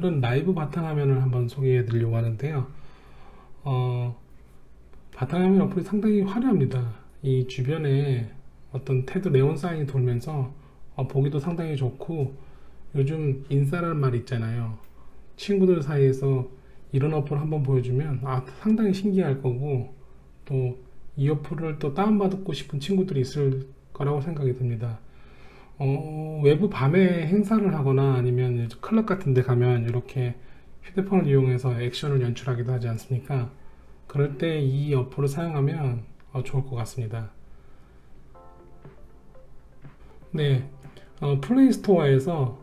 오늘은 라이브 바탕화면을 한번 소개해 드리려고 하는데요. 어, 바탕화면 어플이 상당히 화려합니다. 이 주변에 어떤 테드 네온 사인이 돌면서 어, 보기도 상당히 좋고 요즘 인싸라는 말 있잖아요. 친구들 사이에서 이런 어플 한번 보여주면 아 상당히 신기할 거고 또 이 어플을 또 다운받고 싶은 친구들이 있을 거라고 생각이 듭니다. 어, 외부 밤에 행사를 하거나 아니면 클럽 같은 데 가면 이렇게 휴대폰을 이용해서 액션을 연출하기도 하지 않습니까? 그럴 때 이 어플을 사용하면 어, 좋을 것 같습니다. 네, 어, 플레이 스토어에서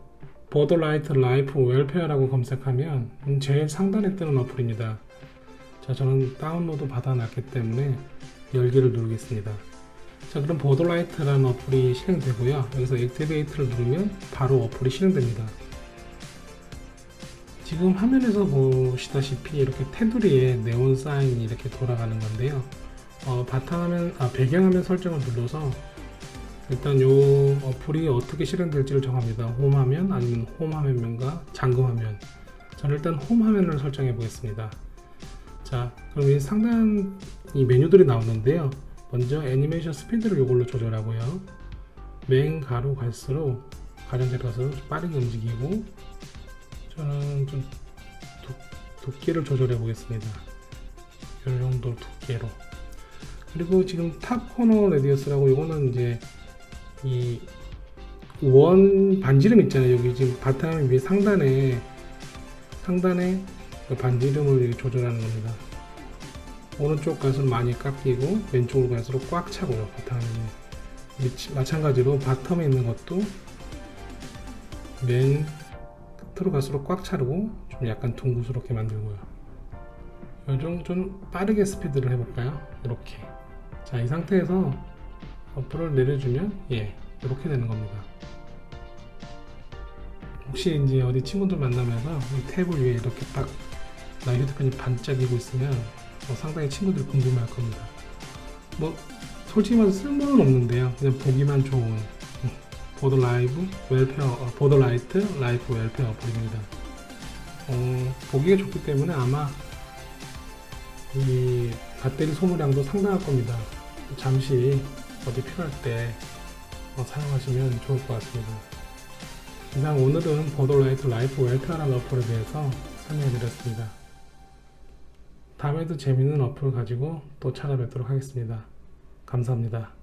버더라이트 라이프 웰페어라고 검색하면 음, 제일 상단에 뜨는 어플입니다. 자, 저는 다운로드 받아놨기 때문에 열기를 누르겠습니다. 자, 그럼 보더라이트라는 어플이 실행되고요. 여기서 액티베이트를 누르면 바로 어플이 실행됩니다. 지금 화면에서 보시다시피 이렇게 테두리에 네온 사인이 이렇게 돌아가는 건데요. 어, 바탕화면, 아, 배경화면 설정을 눌러서 일단 요 어플이 어떻게 실행될지를 정합니다. 홈화면 아니면 홈화면과 잠금화면. 저는 일단 홈화면을 설정해 보겠습니다. 자, 그럼 이 상단 이 메뉴들이 나오는데요. 먼저 애니메이션 스피드를 이걸로 조절하고요. 맨 가로 갈수록 가장자리 가서 빠르게 움직이고 저는 좀 두, 두께를 조절해 보겠습니다. 이 정도 두께로. 그리고 지금 탑 코너 레디어스라고 이거는 이제 이 원 반지름 있잖아요. 여기 지금 바탕 위에 상단에 상단에 그 반지름을 조절하는 겁니다. 오른쪽 가수는 많이 깎이고 왼쪽으로 갈수록 꽉 차고요. 미치- 마찬가지로 바텀에 있는 것도 맨 끝으로 갈수록 꽉 차고 좀 약간 둥그스럽게 만들고요. 요정 좀 빠르게 스피드를 해볼까요? 이렇게 자 이 상태에서 어플을 내려주면 예 이렇게 되는 겁니다. 혹시 이제 어디 친구들 만나면서 이 탭을 위에 이렇게 딱나 휴대폰이 반짝이고 있으면 어, 상당히 친구들이 궁금해할 겁니다. 뭐 솔직히 말해서 쓸모는 없는데요. 그냥 보기만 좋은 음, 보드 라이브 웰페어 어, 보드 라이트 라이프 웰페어 어플입니다. 어, 보기가 좋기 때문에 아마 이 배터리 소모량도 상당할 겁니다. 잠시 어디 필요할 때 어, 사용하시면 좋을 것 같습니다. 이상 오늘은 보더라이트 라이프 웰페어라는 어플에 대해서 설명해 드렸습니다. 다음에도 재밌는 어플 가지고 또 찾아뵙도록 하겠습니다. 감사합니다.